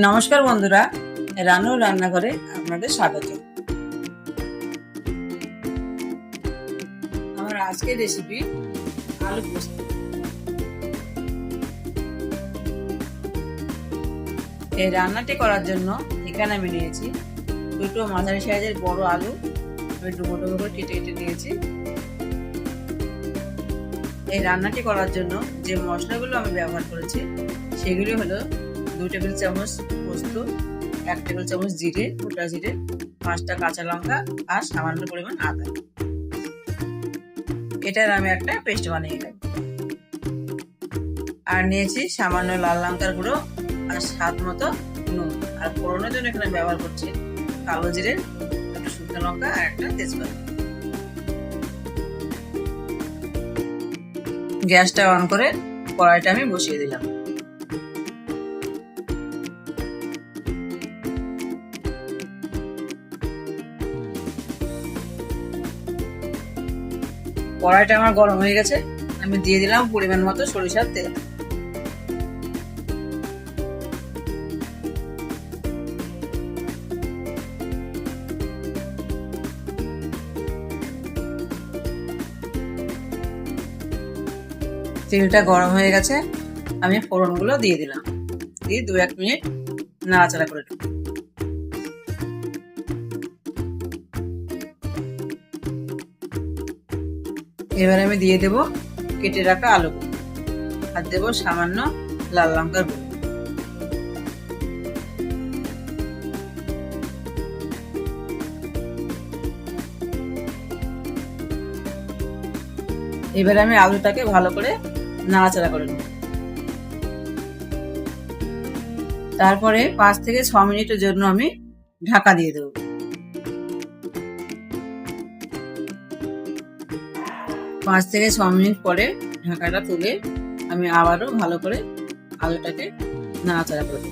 নমস্কার বন্ধুরা, রানু রান্নাঘরে আপনাদের স্বাগত। আমার আজকের রেসিপি আলু পোস্ত। এই রান্নাটি করার জন্য এখানে আমি নিয়েছি দুটো মাঝারি সাইজের বড় আলু। আমি ডুবো ডুবো করে কেটে কেটে নিয়েছি। এই রান্নাটি করার জন্য যে মশলাগুলো আমি ব্যবহার করেছি, সেগুলি হলো দু টেবিল চামচ পোস্ত, এক টেবিল চামচ জিরে, গোটা জিরে, পাঁচটা কাঁচা লঙ্কা আর সামান্য পরিমাণ আদা। এটার আমি একটা পেস্ট বানিয়ে নেব। আর নিয়েছি সামান্য লাল লঙ্কার গুঁড়ো আর স্বাদ মতো নুন। আর ফোড়নের জন্য এখানে ব্যবহার করছি কালো জিরে, একটা শুকনো লঙ্কা আর একটা তেজপাতা। গ্যাসটা অন করে কড়াইটা আমি বসিয়ে দিলাম। কড়াইটা আমার গরম হয়ে গেছে। আমি দিয়ে দিলাম পরিমাণ মতো সরিষার তেল। তেলটা গরম হয়ে গেছে। আমি ফোড়নগুলো দিয়ে দিলাম। দিয়ে দু এক মিনিট নাড়াচাড়া করে এবার আমি দিয়ে দেব কেটে রাখা আলু আর দেবো সামান্য লাল লঙ্কার গুঁড়ো। এবার আমি আলুটাকে ভালো করে নাড়াচাড়া করে নেব। তারপরে পাঁচ থেকে ছ মিনিটের জন্য আমি ঢাকা দিয়ে দেবো। পাঁচ থেকে ছ মিনিট পরে ঢাকাটা তুলে আমি আবারও ভালো করে আলুটাকে নাড়াচাড়া করে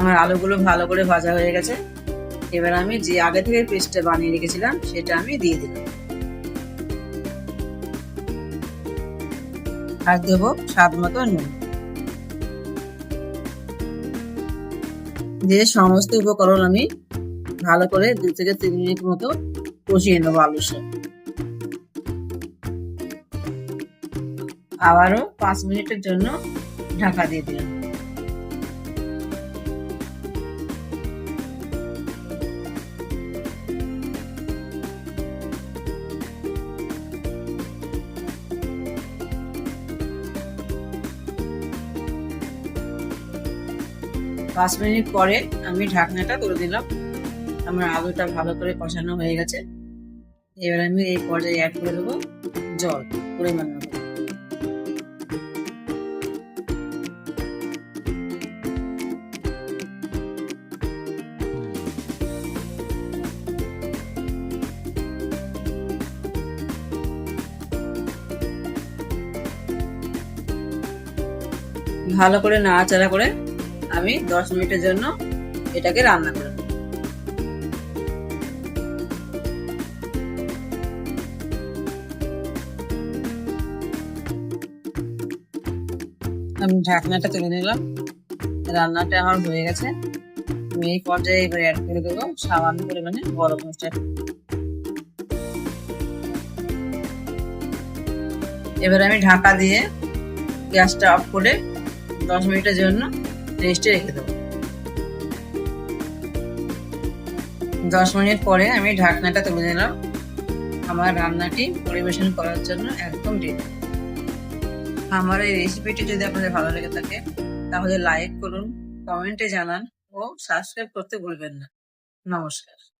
আমার আলুগুলো ভালো করে ভাজা হয়ে গেছে। এবার আমি যে আগে থেকে পেস্টটা বানিয়ে রেখেছিলাম, সেটা আমি দিয়ে দিলাম। আর দেবো স্বাদ মতো নুন। দিয়ে সমস্ত উপকরণ আমি ভালো করে দু থেকে তিন মিনিট মতো কষিয়ে নেব আলুর সাথে আবারও পাঁচ মিনিটের জন্য ঢাকা দিয়ে দিলাম। পাঁচ মিনিট পরে আমি ঢাকনাটা তুলে দিলাম। আমার আলুটা ভালো করে কষানো হয়ে গেছে। এবার আমি এই পর্যায়ে অ্যাড করে দেবো জল, পরিমাণ মতো। ভালো করে নাড়াচাড়া করে আমি দশ মিনিটের জন্য এটাকে রান্না করে আমি ঢাকনাটা তুলে নিলাম। রান্নাটা আমার হয়ে গেছে। আমি এই পর্যায়ে এবার অ্যাড করে দেবো সামান্য পরিমাণে গরম মশলা। এবার আমি ঢাকা দিয়ে গ্যাসটা অফ করে দশ মিনিটের জন্য রেস্টে রেখে দেবো। দশ মিনিট পরে আমি ঢাকনাটা তুলে দিলাম আমার রান্নাটি পরিবেশন করার জন্য একদম রেডি আমার এই রেসিপিটি যদি আপনাদের ভালো লেগে থাকে, তাহলে লাইক করুন কমেন্টে জানান ও সাবস্ক্রাইব করতে ভুলবেন না। নমস্কার।